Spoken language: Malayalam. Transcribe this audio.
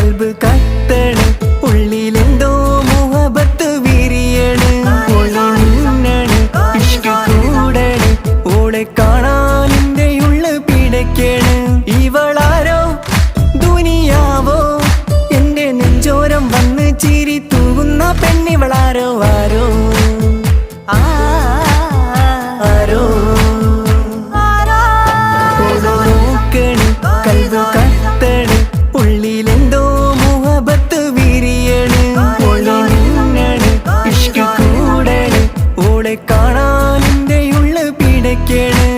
കൽബ് കത്തണ്. ഉള്ളിലെന്തോ മുഹബത്ത് വിരിയണ്. മിന്നണ് ഇഷ്ക് കൂടണ്. ഓളെ കാണാൻ എന്റെ ഉള്ളു പിടയ്ക്കണ്. ഇവളാരോ? ദുനിയാവോ? എന്റെ നെഞ്ചോരം വന്ന് ചിരി തൂകുന്ന പെണ്ണിവളാരോ? ആരോ? നിങ്ങളെ കാണാൻ എന്റെ ഉള്ളു പിടയ്ക്കണ്